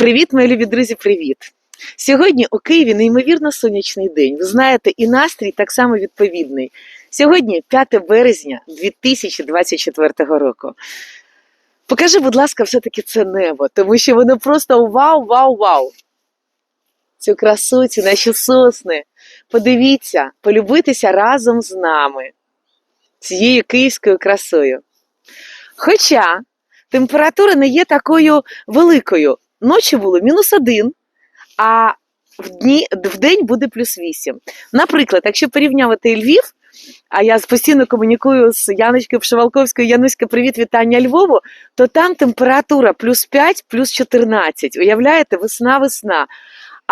Привіт, мої любі друзі, привіт! Сьогодні у Києві неймовірно сонячний день. Ви знаєте, і настрій так само відповідний. Сьогодні 5 березня 2024 року. Покажи, будь ласка, все-таки це небо, тому що воно просто вау, вау, вау. Цю красу, ці наші сосни. Подивіться, полюбитися разом з нами, цією київською красою. Хоча температура не є такою великою. Ночі було мінус один, а в, дні, в день буде плюс вісім. Наприклад, якщо порівнювати Львів, а я постійно комунікую з Яночкою Пшевалковською, Януська, привіт, вітання Львову, то там температура плюс 5, плюс 14. Уявляєте, весна, весна.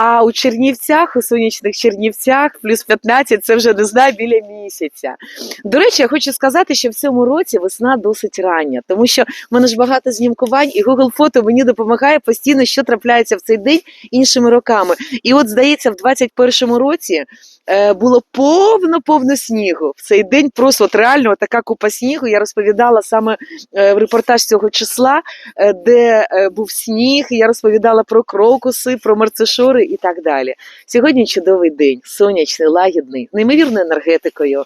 А у Чернівцях, у сонячних Чернівцях, плюс 15, це вже не знаю, біля місяця. До речі, я хочу сказати, що в цьому році весна досить рання, тому що в мене ж багато знімкувань, і Google фото мені допомагає постійно, що трапляється в цей день іншими роками. І от, здається, в 21-му році е, було повно-повно снігу. В цей день просто от реально така купа снігу. Я розповідала саме е, в репортаж цього числа, е, де е, був сніг. Я розповідала про крокуси, про марцишори і так далі. Сьогодні чудовий день, сонячний, лагідний, неймовірною енергетикою.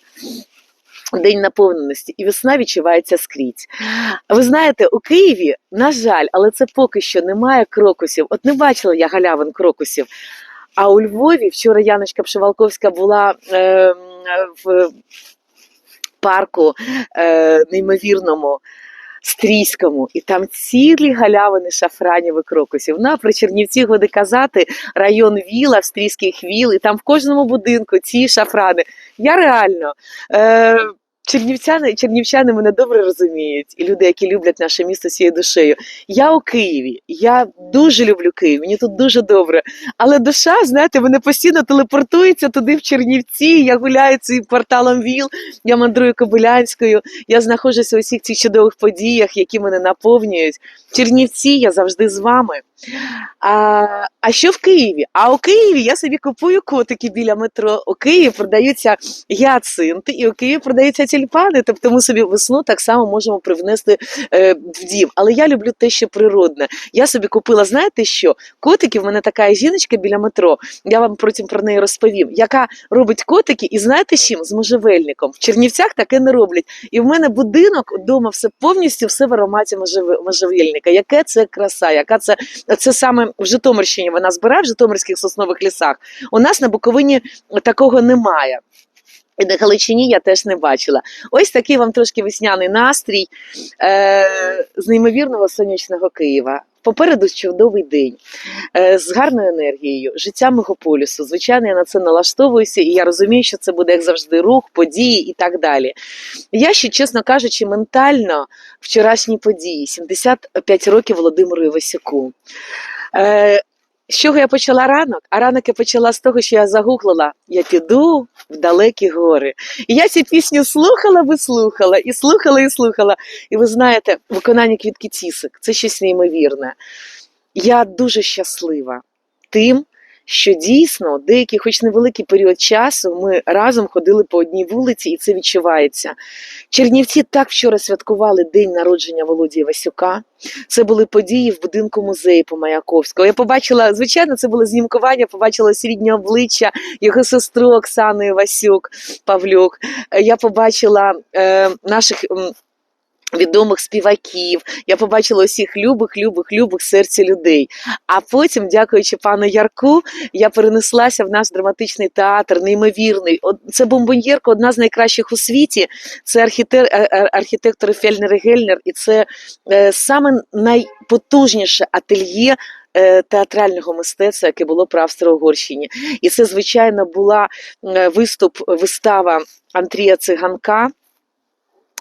День наповненості, і весна відчувається скрізь. Ви знаєте, у Києві, на жаль, але це поки що немає крокусів. От не бачила я галявин крокусів. А у Львові вчора Яночка Пшивалковська була е, в парку е, неймовірному. Стрійському, і там цілі галявини шафранів крокусів. На при Чернівці годи казати, район Віла, Австрійських віл, і там в кожному будинку ці шафрани. Я реально. Е, Чернівчани, чернівчани мене добре розуміють, і люди, які люблять наше місто всією душею. Я у Києві, я дуже люблю Київ, мені тут дуже добре. Але душа, знаєте, мене постійно телепортується туди, в Чернівці. Я гуляю цим кварталом ВІЛ, я мандрую Кобилянською, я знаходжуся у всіх цих чудових подіях, які мене наповнюють. Чернівці, я завжди з вами. А, а що в Києві? А у Києві я собі купую котики біля метро. У Києві продаються гіацинти, і у Києві продаються тюльпани. Тобто ми собі весну так само можемо привнести е, в дім. Але я люблю те, що природне. Я собі купила, знаєте що? Котики, в мене така жіночка біля метро. Я вам потім про неї розповім, яка робить котики, і знаєте чим? З можжевельником. В Чернівцях таке не роблять. І в мене будинок вдома все повністю все в ароматі можжевельника. Яке це краса, яка це це саме в Житомирщині вона збирає в Житомирських соснових лісах. У нас на Буковині такого немає. І на Галичині я теж не бачила. Ось такий вам трошки весняний настрій е- з неймовірного сонячного Києва. Попереду чудовий день е, з гарною енергією, життя мегаполісу. Звичайно, я на це налаштовуюся, і я розумію, що це буде як завжди рух, події і так далі. Я ще, чесно кажучи, ментально вчорашні події, 75 років Володимиру Івасюку. З чого я почала ранок? А ранок я почала з того, що я загуглила Я піду в далекі гори. І я цю пісню слухала, вислухала, і слухала, і слухала. І ви знаєте, виконання квітки Цісик це щось неймовірне. Я дуже щаслива тим, що дійсно деякий, хоч невеликий період часу, ми разом ходили по одній вулиці, і це відчувається. Чернівці так вчора святкували день народження Володі Васюка. Це були події в будинку музею по Маяковського. Я побачила, звичайно, це було знімкування, побачила рідні обличчя його сестру Оксани Івасюк Павлюк. Я побачила е, наших. Відомих співаків, я побачила усіх любих, любих, любих серця людей. А потім, дякуючи пану Ярку, я перенеслася в наш драматичний театр, неймовірний. Це бомбоньєрка, одна з найкращих у світі. Це архітектор, архітектор Фельнер і Гельнер, і це е, саме найпотужніше ательє. е, Театрального мистецтва, яке було при Австро-Угорщині, і це звичайно була е, виступ, вистава Андрія Циганка.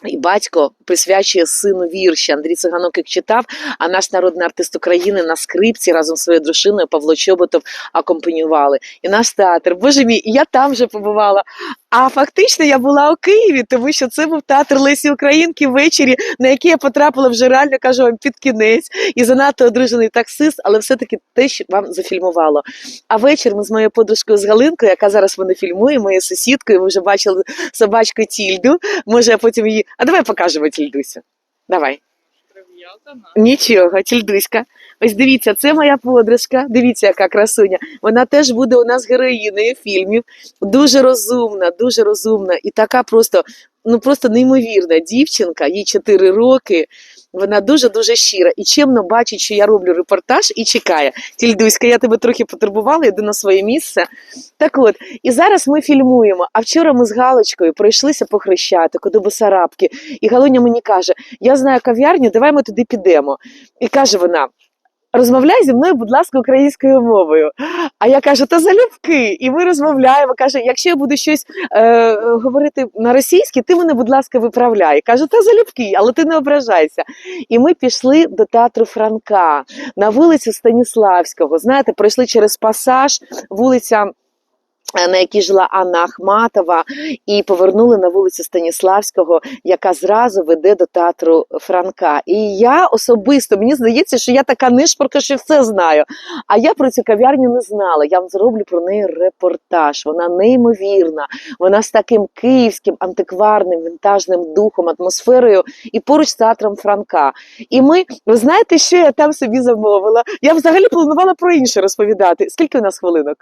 І батько присвячує сину вірші. Андрій Циганок їх читав, а наш народний артист України на скрипці разом з своєю дружиною Павло Чоботов акомпанювали. І наш театр. Боже мій, я там вже побувала. А фактично я була у Києві, тому що це був театр Лесі Українки ввечері, на який я потрапила вже реально кажу вам під кінець. І занадто одружений таксист, але все-таки те, що вам зафільмувало. А вечір ми з моєю подружкою з Галинкою, яка зараз мене фільмує, моєю сусідкою. Ви вже бачили собачку Тільду. Може, я потім її. А давай покажемо Тільдусю. Давай. Нічого, Тільдуська. Ось дивіться, це моя подружка. Дивіться, яка красуня. Вона теж буде у нас героїною фільмів. Дуже розумна, дуже розумна і така просто, ну просто неймовірна дівчинка, їй 4 роки. Вона дуже дуже щира і чемно бачить, що я роблю репортаж і чекає. Тільдуська, я тебе трохи потурбувала, йду на своє місце. Так от, і зараз ми фільмуємо. А вчора ми з Галочкою пройшлися по Хрещатику до Бусарабки, І Галуня мені каже: Я знаю кав'ярню, давай ми туди підемо. І каже вона: розмовляй зі мною, будь ласка, українською мовою. А я кажу, та залюбки. І ми розмовляємо. Каже, якщо я буду щось е, говорити на російській, ти мене, будь ласка, виправляй. Кажу, та залюбки, але ти не ображайся. І ми пішли до театру Франка на вулицю Станіславського. Знаєте, пройшли через пасаж, вулиця. Е, На якій жила Анна Ахматова, і повернули на вулицю Станіславського, яка зразу веде до театру Франка. І я особисто мені здається, що я така нишпорка, що все знаю. А я про цю кав'ярню не знала. Я вам зроблю про неї репортаж. Вона неймовірна. Вона з таким київським антикварним вінтажним духом, атмосферою і поруч з театром Франка. І ми, ви знаєте, що я там собі замовила? Я взагалі планувала про інше розповідати. Скільки у нас хвилинок?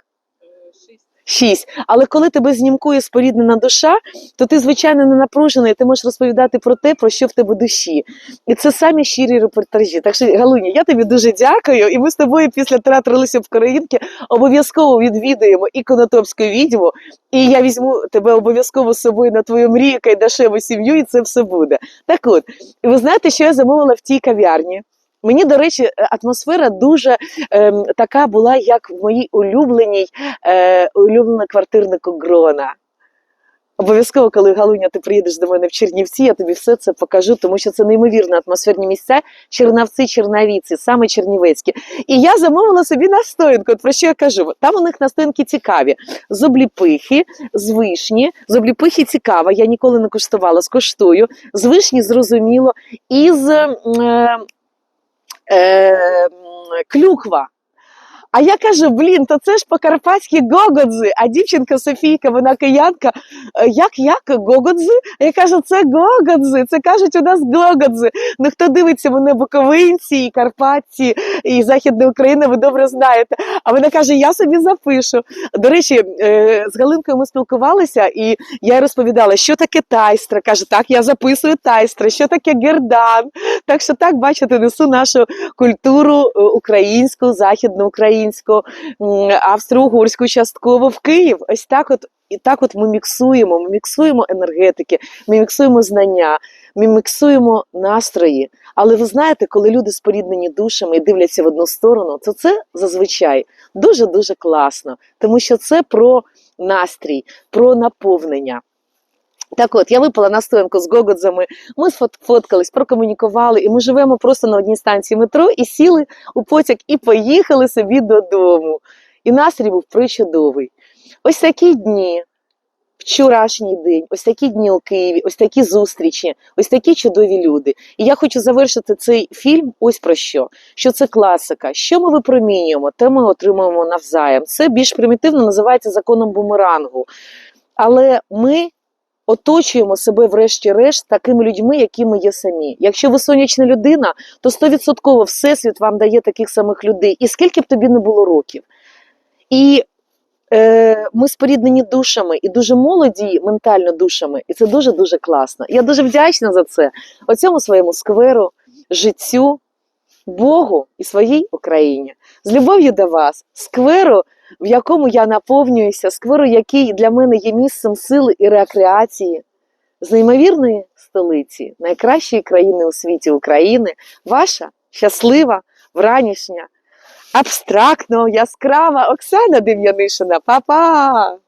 Шість. Але коли тебе знімкує споріднена душа, то ти, звичайно, не напружений, ти можеш розповідати про те, про що в тебе душі. І це самі щирі репортажі. Так що, Галуня, я тобі дуже дякую. І ми з тобою після театру Лисі Українки обов'язково відвідаємо і Конотопську відьму, і я візьму тебе обов'язково з собою на твою мрію, кайдашеву сім'ю, і це все буде. Так от, ви знаєте, що я замовила в тій кав'ярні? Мені, до речі, е, атмосфера дуже ем, така була, як в моїй улюбленій е, улюблена квартирнику Грона. Обов'язково, коли Галуня, ти приїдеш до мене в Чернівці, я тобі все це покажу, тому що це неймовірно атмосферні місця, Чернавці, Чернавіці, саме Чернівецькі. І я замовила собі настоянку. От про що я кажу? Там у них настоянки цікаві: з обліпихи, з вишні. З обліпихи цікава, я ніколи не куштувала, скуштую. З вишні зрозуміло, і з е, е, клюква. А я кажу, блін, то це ж по-карпатськи гогодзи, а дівчинка Софійка, вона киянка. «Е, Як як гогодзи? А я кажу, це гогодзи, це кажуть у нас гогодзи. Ну хто дивиться мене буковинці, і Карпатці, і Західна Україна, ви добре знаєте. А вона каже, я собі запишу. До речі, е, з Галинкою ми спілкувалися, і я розповідала, що таке тайстра. Каже, так, я записую тайстра, що таке гердан. Так що так, бачите, несу нашу культуру е, українську, західноукраїнську, австро-угорську частково в Київ. Ось так от. І так от ми міксуємо, ми міксуємо енергетики, ми міксуємо знання, ми міксуємо настрої. Але ви знаєте, коли люди споріднені душами і дивляться в одну сторону, то це зазвичай дуже-дуже класно, тому що це про настрій, про наповнення. Так от, я випала на стоянку з гогодзами, ми сфоткались, прокомунікували, і ми живемо просто на одній станції метро і сіли у потяг і поїхали собі додому. І настрій був причудовий. Ось такі дні, вчорашній день, ось такі дні у Києві, ось такі зустрічі, ось такі чудові люди. І я хочу завершити цей фільм ось про що: що це класика. Що ми випромінюємо, те ми отримуємо навзаєм. Це більш примітивно називається законом бумерангу. Але ми оточуємо себе, врешті-решт, такими людьми, якими є самі. Якщо ви сонячна людина, то 100% Всесвіт вам дає таких самих людей. І скільки б тобі не було років. І е, ми споріднені душами і дуже молоді ментально душами, і це дуже дуже класно. Я дуже вдячна за це. Оцьому своєму скверу, життю, Богу і своїй Україні. З любов'ю до вас, скверу, в якому я наповнююся, скверу, який для мене є місцем сили і рекреації, з неймовірної столиці, найкращої країни у світі України, ваша щаслива, вранішня, абстрактно, яскрава Оксана Дем'янишина. Па-па!